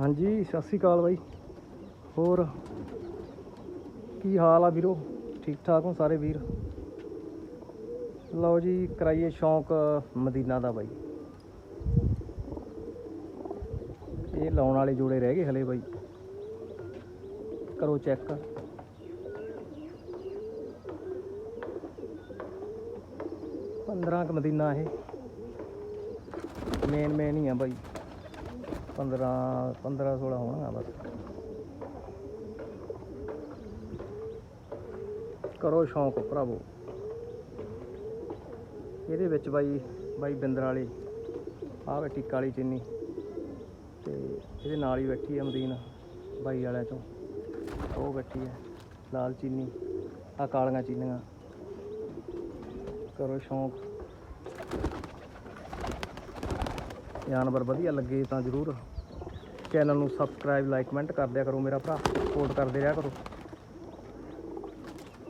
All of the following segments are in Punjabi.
ਹਾਂਜੀ, ਸਤਿ ਸ੍ਰੀ ਅਕਾਲ ਬਾਈ। ਹੋਰ? ਕੀ ਹਾਲ ਆ ਵੀਰੋ? ਠੀਕ ਠਾਕ ਹੋ ਸਾਰੇ ਵੀਰ? ਲਓ ਜੀ, ਕਰਾਈਏ ਸ਼ੌਂਕ ਮਦੀਨਾ ਦਾ ਬਾਈ। ਇਹ ਲਾਉਣ ਵਾਲੇ ਜੋੜੇ ਰਹਿ ਗਏ ਹਲੇ ਬਾਈ। ਕਰੋ ਚੈੱਕ। ਪੰਦਰਾਂ ਕ ਮਦੀਨਾ ਇਹ। ਮੇਨ ਮੇਨ ਹੀ ਆ ਬਾਈ। 15 15 16 ਹੋਣਗਾ ਬਸ। ਕਰੋ ਸ਼ੌਂਕ ਭਰਾਵੋ। ਇਹਦੇ ਵਿੱਚ ਬਾਈ ਬਾਈ ਬਿੰਦਰ ਵਾਲੀ, ਆਹ ਬੈਠੀ ਕਾਲੀ ਚੀਨੀ ਤੇ ਇਹਦੇ ਨਾਲ ਹੀ ਬੈਠੀ ਹੈ ਮਦੀਨ ਬਾਈ ਵਾਲਿਆਂ ਚੋਂ। ਉਹ ਬੈਠੀ ਹੈ ਲਾਲ ਚੀਨੀ ਆ ਕਾਲੀਆਂ ਚੀਨੀਆਂ। ਕਰੋ ਸ਼ੌਂਕ। ਜਾਨਵਰ ਵਧੀਆ ਲੱਗੇ ਤਾਂ ਜ਼ਰੂਰ ਚੈਨਲ ਨੂੰ ਸਬਸਕ੍ਰਾਈਬ, ਲਾਈਕ, ਕਮੈਂਟ ਕਰ ਦਿਆ ਕਰੋ ਮੇਰਾ ਭਰਾ। ਸਪੋਰਟ ਕਰਦੇ ਰਿਹਾ ਕਰੋ।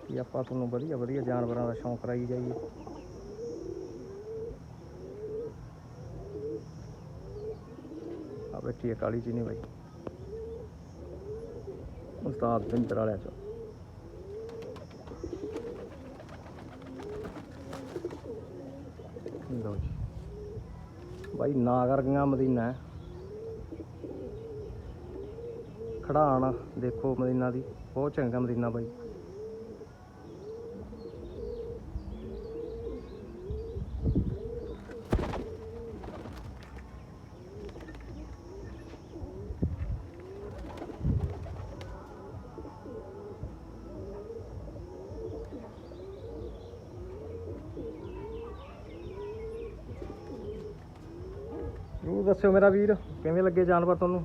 ਕਿ ਆਪਾਂ ਤੁਹਾਨੂੰ ਵਧੀਆ ਵਧੀਆ ਜਾਨਵਰਾਂ ਦਾ ਸ਼ੌਂਕ ਕਰਾਈ ਜਾਈਏ। ਆ ਬੈਠੀ ਹੈ ਕਾਲੀ ਚੀਨੀ ਬਾਈ। ਉਸਤਾਦ ਬਿੰਦਰ ਵਾਲਿਆਂ ਚੋਂ। ਲਓ ਜੀ। ਬਾਈ ਨਾਗਰਗੀਆਂ ਮਦੀਨਾ ਹੈ। ਖੜਾਣ ਦੇਖੋ ਮਦੀਨਾ ਦੀ। ਬਹੁਤ ਚੰਗਾ ਮਦੀਨਾ ਬਾਈ। ਜ਼ਰੂਰ ਦੱਸਿਓ ਮੇਰਾ ਵੀਰ ਕਿਵੇਂ ਲੱਗੇ ਜਾਨਵਰ ਤੁਹਾਨੂੰ?